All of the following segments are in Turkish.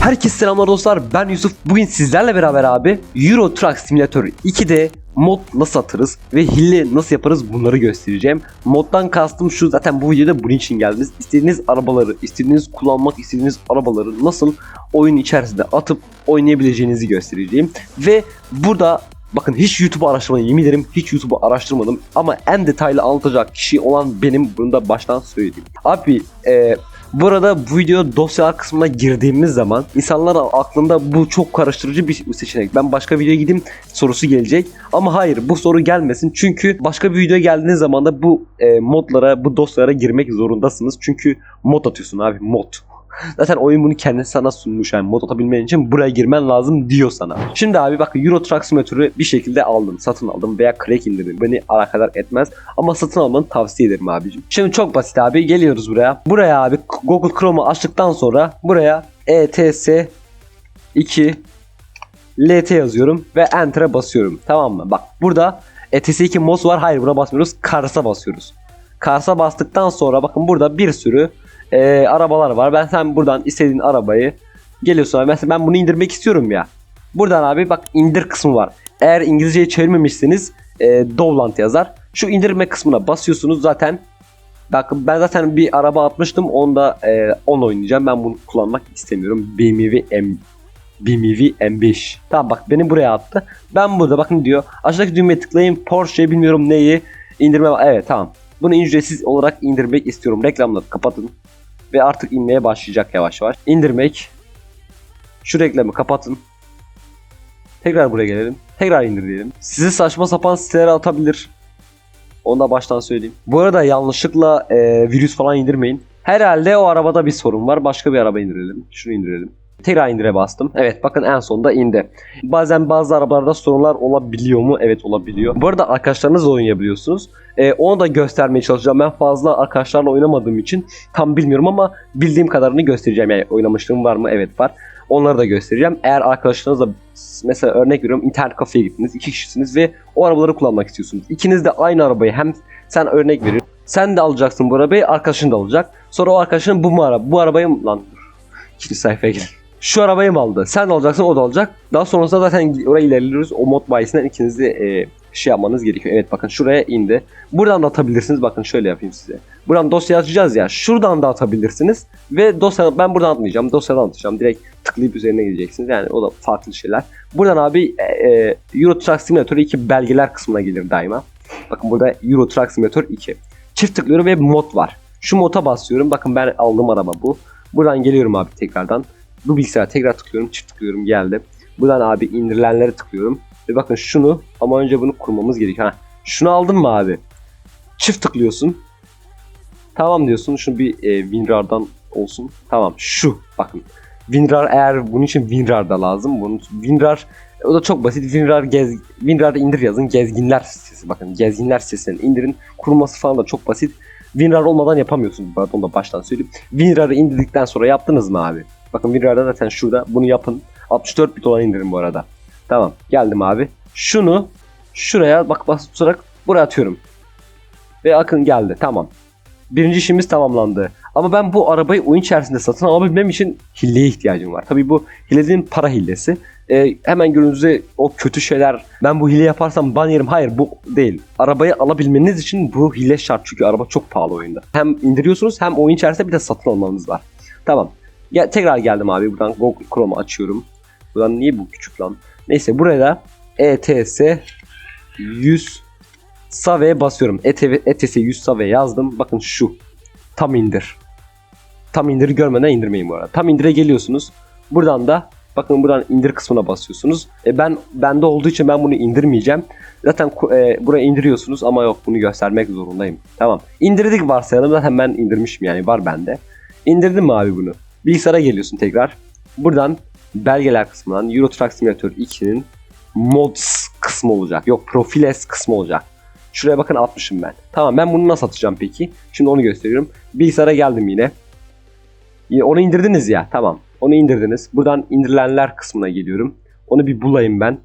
Herkese selamlar dostlar ben Yusuf bugün sizlerle beraber abi Euro Truck Simulator 2'de mod nasıl atarız ve hile nasıl yaparız bunları göstereceğim. Moddan kastım şu zaten bu videoda bunun için geldiniz. İstediğiniz arabaları, istediğiniz kullanmak istediğiniz arabaları nasıl oyun içerisinde atıp oynayabileceğinizi göstereceğim. Ve burada Bakın hiç YouTube'u araştırmadım yemin ederim hiç YouTube'u araştırmadım ama en detaylı anlatacak kişi olan benim bunu da baştan söyleyeyim. Abi e, bu arada bu video dosyalar kısmına girdiğimiz zaman insanlar aklında bu çok karıştırıcı bir seçenek. Ben başka videoya gideyim sorusu gelecek. Ama hayır bu soru gelmesin. Çünkü başka bir video geldiğiniz zaman da bu e, modlara, bu dosyalara girmek zorundasınız. Çünkü mod atıyorsun abi mod. Zaten oyun bunu kendisi sana sunmuş yani mod atabilmen için buraya girmen lazım diyor sana. Şimdi abi bak Euro Truck Simulator'ı bir şekilde aldım, satın aldım veya crack indirdim. Beni alakadar etmez ama satın almanı tavsiye ederim abicim. Şimdi çok basit abi geliyoruz buraya. Buraya abi Google Chrome'u açtıktan sonra buraya ETS 2 LT yazıyorum ve Enter'a basıyorum. Tamam mı? Bak burada ETS2 MOS var. Hayır buna basmıyoruz. Kars'a basıyoruz. Kars'a bastıktan sonra bakın burada bir sürü e, arabalar var. Ben sen buradan istediğin arabayı geliyorsun abi. Mesela ben bunu indirmek istiyorum ya. Buradan abi bak indir kısmı var. Eğer İngilizceyi çevirmemişseniz e, Dovland yazar. Şu indirme kısmına basıyorsunuz zaten. Bakın ben zaten bir araba atmıştım. Onda e, 10 oynayacağım. Ben bunu kullanmak istemiyorum. BMW M BMW M5. Tamam bak beni buraya attı. Ben burada bakın diyor. Aşağıdaki düğmeye tıklayın. Porsche bilmiyorum neyi indirme. Evet tamam. Bunu ücretsiz olarak indirmek istiyorum. Reklamları kapatın. Ve artık inmeye başlayacak yavaş yavaş. İndirmek. Şu reklamı kapatın. Tekrar buraya gelelim. Tekrar indir diyelim. Sizi saçma sapan sitelere atabilir. Onu da baştan söyleyeyim. Bu arada yanlışlıkla e, virüs falan indirmeyin. Herhalde o arabada bir sorun var. Başka bir araba indirelim. Şunu indirelim. Tekrar indire bastım. Evet bakın en sonunda indi. Bazen bazı arabalarda sorunlar olabiliyor mu? Evet olabiliyor. Bu arada arkadaşlarınızla oynayabiliyorsunuz. Ee, onu da göstermeye çalışacağım. Ben fazla arkadaşlarla oynamadığım için tam bilmiyorum ama bildiğim kadarını göstereceğim. Yani oynamışlığım var mı? Evet var. Onları da göstereceğim. Eğer arkadaşlarınızla mesela örnek veriyorum internet kafeye gittiniz. iki kişisiniz ve o arabaları kullanmak istiyorsunuz. İkiniz de aynı arabayı hem sen örnek veriyorsun. Sen de alacaksın bu arabayı arkadaşın da alacak. Sonra o arkadaşın bu mu araba? Bu arabayı mı? Lan. İkinci sayfaya gidelim şu arabayı mı aldı? Sen de alacaksın o da alacak. Daha sonrasında zaten oraya ilerliyoruz. O mod bayisinden ikiniz de e, şey yapmanız gerekiyor. Evet bakın şuraya indi. Buradan da atabilirsiniz. Bakın şöyle yapayım size. Buradan dosya açacağız ya. Şuradan da atabilirsiniz. Ve dosya ben buradan atmayacağım. Dosyadan atacağım. Direkt tıklayıp üzerine gideceksiniz. Yani o da farklı şeyler. Buradan abi e, e, Euro Truck Simulator 2 belgeler kısmına gelir daima. Bakın burada Euro Truck Simulator 2. Çift tıklıyorum ve mod var. Şu moda basıyorum. Bakın ben aldığım araba bu. Buradan geliyorum abi tekrardan. Bu bilgisayara tekrar tıklıyorum. Çift tıklıyorum geldi. Buradan abi indirilenlere tıklıyorum. Ve bakın şunu ama önce bunu kurmamız gerekiyor. Ha, şunu aldın mı abi? Çift tıklıyorsun. Tamam diyorsun. Şunu bir e, WinRAR'dan olsun. Tamam şu bakın. WinRAR eğer bunun için WinRAR da lazım. Bunun WinRAR o da çok basit. WinRAR gez WinRAR indir yazın. Gezginler sitesi. Bakın gezginler sitesinden indirin. Kurması falan da çok basit. WinRAR olmadan yapamıyorsunuz. Onu da baştan söyleyeyim. WinRAR'ı indirdikten sonra yaptınız mı abi? Bakın WinRAR'da zaten şurada. Bunu yapın. 64 bit olan indirin bu arada. Tamam. Geldim abi. Şunu şuraya bak basarak buraya atıyorum. Ve akın geldi. Tamam. Birinci işimiz tamamlandı. Ama ben bu arabayı oyun içerisinde satın alabilmem için hilleye ihtiyacım var. Tabii bu hile para hillesi. Ee, hemen gününüzde o kötü şeyler ben bu hile yaparsam ban yerim. Hayır bu değil. Arabayı alabilmeniz için bu hile şart. Çünkü araba çok pahalı oyunda. Hem indiriyorsunuz hem oyun içerisinde bir de satın almanız var. Tamam. Ya, tekrar geldim abi. Buradan Google Chrome'u açıyorum. Buradan niye bu küçük lan? Neyse buraya da ETS 100 Save basıyorum. ETS 100 Save yazdım. Bakın şu. Tam indir. Tam indir görmeden indirmeyin bu arada. Tam indire geliyorsunuz. Buradan da bakın buradan indir kısmına basıyorsunuz. E ben bende olduğu için ben bunu indirmeyeceğim. Zaten e, buraya indiriyorsunuz ama yok bunu göstermek zorundayım. Tamam. İndirdik varsayalım. Zaten ben indirmişim yani var bende. İndirdim mi abi bunu? Bilgisayara geliyorsun tekrar. Buradan belgeler kısmından Euro Truck Simulator 2'nin mods kısmı olacak. Yok profiles kısmı olacak. Şuraya bakın atmışım ben. Tamam ben bunu nasıl atacağım peki? Şimdi onu gösteriyorum. Bilgisayara geldim yine. Yine onu indirdiniz ya. Tamam. Onu indirdiniz. Buradan indirilenler kısmına geliyorum. Onu bir bulayım ben.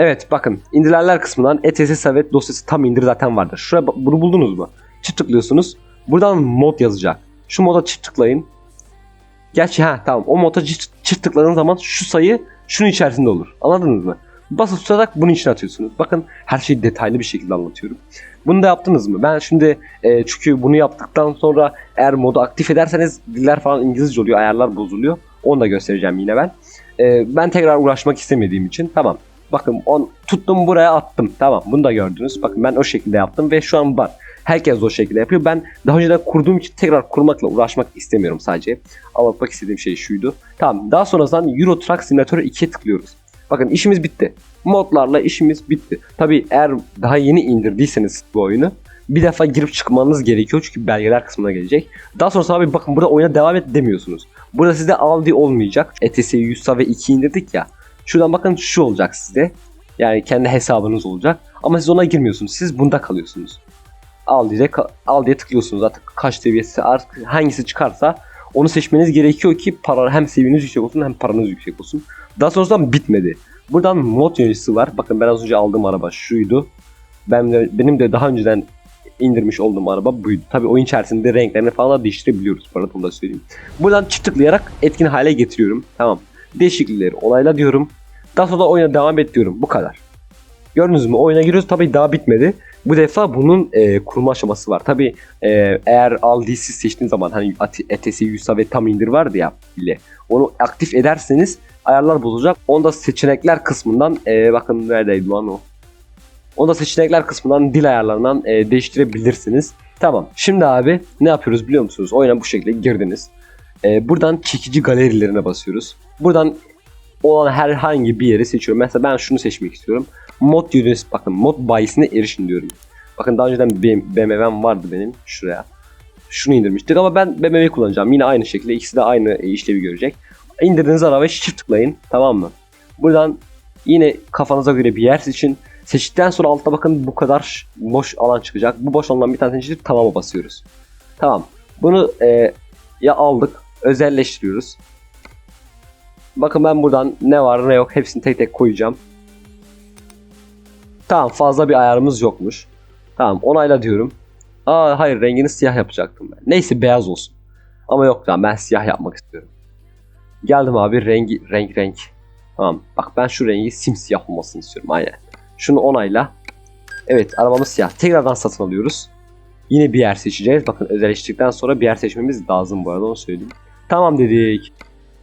Evet bakın indirilenler kısmından ETS Savet dosyası tam indir zaten vardır. Şuraya bunu buldunuz mu? Çift tıklıyorsunuz. Buradan mod yazacak. Şu moda çift tıklayın. Gerçi ha tamam o moda çift tıkladığınız zaman şu sayı şunun içerisinde olur. Anladınız mı? Basıp tutarak bunun içine atıyorsunuz. Bakın her şeyi detaylı bir şekilde anlatıyorum. Bunu da yaptınız mı? Ben şimdi e, çünkü bunu yaptıktan sonra eğer modu aktif ederseniz diller falan İngilizce oluyor, ayarlar bozuluyor. Onu da göstereceğim yine ben. E, ben tekrar uğraşmak istemediğim için tamam. Bakın on, tuttum buraya attım. Tamam bunu da gördünüz. Bakın ben o şekilde yaptım ve şu an var. Herkes o şekilde yapıyor. Ben daha önceden kurduğum için tekrar kurmakla uğraşmak istemiyorum sadece. Anlatmak istediğim şey şuydu. Tamam daha sonrasında Euro Truck Simulator 2'ye tıklıyoruz. Bakın işimiz bitti. Modlarla işimiz bitti. Tabi eğer daha yeni indirdiyseniz bu oyunu bir defa girip çıkmanız gerekiyor çünkü belgeler kısmına gelecek. Daha sonrasında abi bakın burada oyuna devam et demiyorsunuz. Burada sizde Aldi olmayacak. ETS 100 ve 2 indirdik ya. Şuradan bakın şu olacak sizde. Yani kendi hesabınız olacak. Ama siz ona girmiyorsunuz. Siz bunda kalıyorsunuz. Aldi'de ka- Aldi'ye tıklıyorsunuz artık kaç seviyesi artık hangisi çıkarsa onu seçmeniz gerekiyor ki para hem seviyeniz yüksek olsun hem paranız yüksek olsun. Daha sonrasında bitmedi. Buradan mod yöneticisi var. Bakın ben az önce aldığım araba şuydu. Ben de, benim de daha önceden indirmiş olduğum araba buydu. Tabi oyun içerisinde renklerini falan da değiştirebiliyoruz. Bu arada da söyleyeyim. Buradan çift tıklayarak etkin hale getiriyorum. Tamam. Değişiklikleri onayla diyorum. Daha sonra oyuna devam et diyorum. Bu kadar. Gördünüz mü? Oyuna giriyoruz. Tabi daha bitmedi. Bu defa bunun e, kurma aşaması var. Tabi e, eğer Aldi'yi siz seçtiğiniz zaman hani ETS 100 ve tam indir vardı ya ile onu aktif ederseniz ayarlar bozulacak. Onda seçenekler kısmından e, bakın neredeydi lan o. Onda seçenekler kısmından dil ayarlarından e, değiştirebilirsiniz. Tamam. Şimdi abi ne yapıyoruz biliyor musunuz? Oyuna bu şekilde girdiniz. E, buradan çekici galerilerine basıyoruz. Buradan olan herhangi bir yeri seçiyorum. Mesela ben şunu seçmek istiyorum. Mod yöneticisi bakın mod bayisine erişin diyorum. Bakın daha önceden BMW'm vardı benim şuraya. Şunu indirmiştik ama ben BMW kullanacağım. Yine aynı şekilde ikisi de aynı e, işlevi görecek. İndirdiğiniz arabaya çift tıklayın. Tamam mı? Buradan yine kafanıza göre bir yer seçin. Seçtikten sonra altta bakın bu kadar boş alan çıkacak. Bu boş alandan bir tane seçip tamama basıyoruz. Tamam. Bunu e, ya aldık. Özelleştiriyoruz. Bakın ben buradan ne var ne yok hepsini tek tek koyacağım. Tamam fazla bir ayarımız yokmuş. Tamam onayla diyorum. Aa hayır rengini siyah yapacaktım ben. Neyse beyaz olsun. Ama yok tamam ben siyah yapmak istiyorum. Geldim abi rengi renk renk. Tamam bak ben şu rengi simsiyah olmasını istiyorum aynen. Şunu onayla. Evet arabamız siyah. Tekrardan satın alıyoruz. Yine bir yer seçeceğiz. Bakın özelleştirdikten sonra bir yer seçmemiz lazım bu arada onu söyleyeyim. Tamam dedik.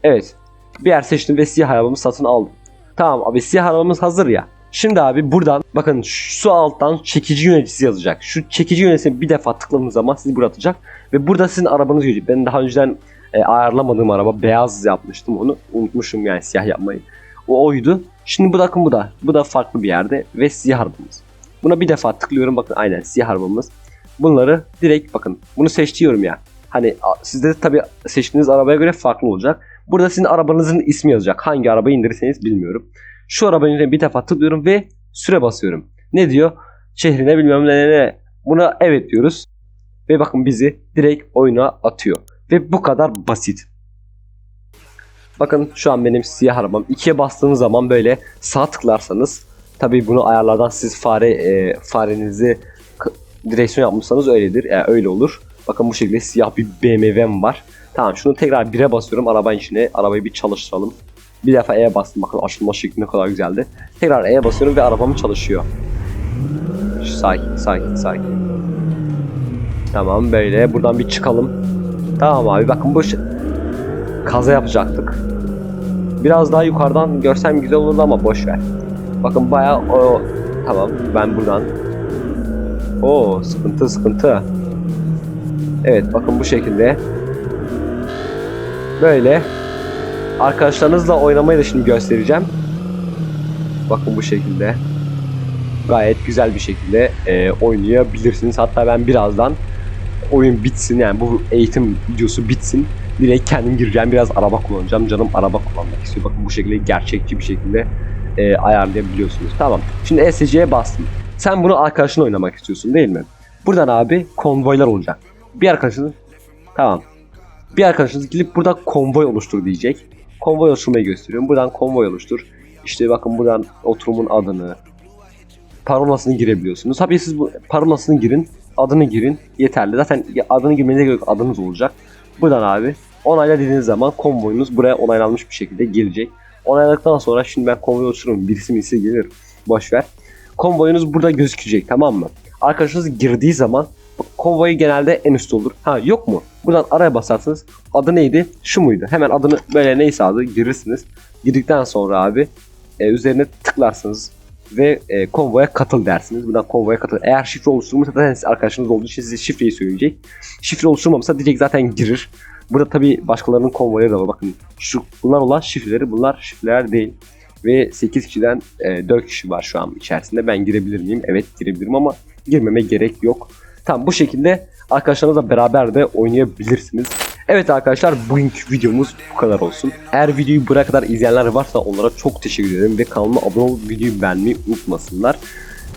Evet. Bir yer seçtim ve siyah arabamı satın aldım. Tamam abi siyah arabamız hazır ya. Şimdi abi buradan bakın şu alttan çekici yöneticisi yazacak. Şu çekici yöneticisine bir defa tıkladığınız zaman sizi buraya atacak. Ve burada sizin arabanız görecek. Ben daha önceden e, ayarlamadığım araba beyaz yapmıştım onu. Unutmuşum yani siyah yapmayı. O oydu. Şimdi bu bakın bu da. Bu da farklı bir yerde ve siyah arabamız. Buna bir defa tıklıyorum bakın aynen siyah arabamız. Bunları direkt bakın bunu seçiyorum ya. Hani sizde de tabii seçtiğiniz arabaya göre farklı olacak. Burada sizin arabanızın ismi yazacak. Hangi arabayı indirirseniz bilmiyorum. Şu arabanın üzerine bir defa tıklıyorum ve süre basıyorum. Ne diyor? Şehrine bilmem ne ne. Buna evet diyoruz. Ve bakın bizi direkt oyuna atıyor. Ve bu kadar basit. Bakın şu an benim siyah arabam. İkiye bastığınız zaman böyle sağ tıklarsanız tabii bunu ayarlardan siz fare e, farenizi direksiyon yapmışsanız öyledir. Yani öyle olur. Bakın bu şekilde siyah bir BMW'm var. Tamam şunu tekrar 1'e basıyorum arabanın içine. Arabayı bir çalıştıralım. Bir defa E'ye bastım. Bakın açılma şekli ne kadar güzeldi. Tekrar E'ye basıyorum ve arabam çalışıyor. Sakin sakin sakin. Tamam böyle buradan bir çıkalım. Tamam abi bakın bu kaza yapacaktık. Biraz daha yukarıdan görsem güzel olurdu ama boş ver. Bakın bayağı o tamam ben buradan. O sıkıntı sıkıntı. Evet bakın bu şekilde. Böyle arkadaşlarınızla oynamayı da şimdi göstereceğim. Bakın bu şekilde. Gayet güzel bir şekilde e, oynayabilirsiniz. Hatta ben birazdan oyun bitsin yani bu eğitim videosu bitsin. Direkt kendim gireceğim biraz araba kullanacağım. Canım araba kullanmak istiyor. Bakın bu şekilde gerçekçi bir şekilde e, ayarlayabiliyorsunuz. Tamam. Şimdi ESC'ye bastım. Sen bunu arkadaşınla oynamak istiyorsun değil mi? Buradan abi konvoylar olacak. Bir arkadaşınız tamam. Bir arkadaşınız gelip burada konvoy oluştur diyecek. Konvoy oluşturmayı gösteriyorum. Buradan konvoy oluştur. İşte bakın buradan oturumun adını, parolasını girebiliyorsunuz. Tabii siz bu parolasını girin, adını girin yeterli. Zaten adını girmenize gerek adınız olacak. Buradan abi onayla dediğiniz zaman konvoyunuz buraya onaylanmış bir şekilde gelecek. Onayladıktan sonra şimdi ben konvoyu oluştururum. Birisi birisi gelir. Boş ver. Konvoyunuz burada gözükecek tamam mı? Arkadaşınız girdiği zaman konvoyu genelde en üstte olur. Ha yok mu? Buradan araya basarsınız. Adı neydi? Şu muydu? Hemen adını böyle neyse adı girirsiniz. Girdikten sonra abi e, üzerine tıklarsınız ve e, konvoya katıl dersiniz. Buradan konvoya katıl. Eğer şifre oluşturmuşsa zaten arkadaşınız olduğu için size şifreyi söyleyecek. Şifre oluşturmamışsa direkt zaten girir. Burada tabi başkalarının konvoyları da var. Bakın şu bunlar olan şifreleri bunlar şifreler değil. Ve 8 kişiden e, 4 kişi var şu an içerisinde. Ben girebilir miyim? Evet girebilirim ama girmeme gerek yok. Tamam bu şekilde arkadaşlarınızla beraber de oynayabilirsiniz. Evet arkadaşlar bugünkü videomuz bu kadar olsun. Eğer videoyu buraya kadar izleyenler varsa onlara çok teşekkür ederim ve kanalıma abone olup videoyu beğenmeyi unutmasınlar.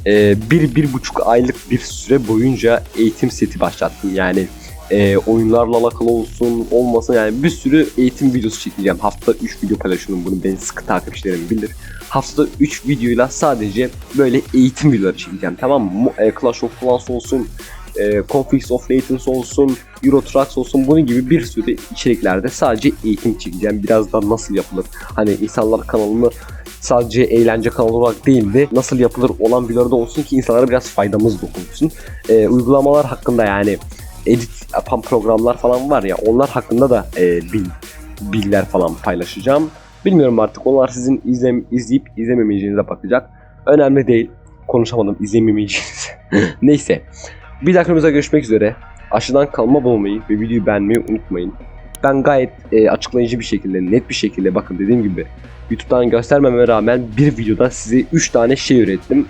Ee, bir, bir buçuk aylık bir süre boyunca eğitim seti başlattım. Yani e, oyunlarla alakalı olsun olmasın yani bir sürü eğitim videosu çekeceğim. Hafta 3 video paylaşıyorum bunu benim sıkı takipçilerim bilir. Haftada 3 videoyla sadece böyle eğitim videoları çekeceğim tamam mı? E, Clash of Clans olsun, e, Conflicts of Nations olsun, Euro Trucks olsun bunun gibi bir sürü içeriklerde sadece eğitim çekeceğim. Biraz da nasıl yapılır? Hani insanlar kanalımı sadece eğlence kanalı olarak değil de nasıl yapılır olan videolarda olsun ki insanlara biraz faydamız dokunsun. E, uygulamalar hakkında yani edit yapan programlar falan var ya onlar hakkında da e, bil, bilgiler falan paylaşacağım. Bilmiyorum artık onlar sizin izlem, izleyip izlememeyeceğinize bakacak. Önemli değil. Konuşamadım izlememeyeceğiniz. Neyse. Bir dahaki videomuzda görüşmek üzere. Aşağıdan kalma bulmayı ve videoyu beğenmeyi unutmayın. Ben gayet e, açıklayıcı bir şekilde, net bir şekilde bakın dediğim gibi YouTube'dan göstermeme rağmen bir videoda size 3 tane şey ürettim.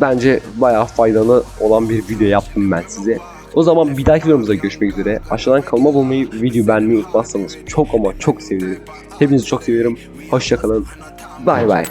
Bence bayağı faydalı olan bir video yaptım ben size. O zaman bir dahaki videomuzda görüşmek üzere. Aşağıdan kalma bulmayı, videoyu beğenmeyi unutmazsanız çok ama çok sevinirim. Hepinizi çok seviyorum. Hoşçakalın. Bay bay.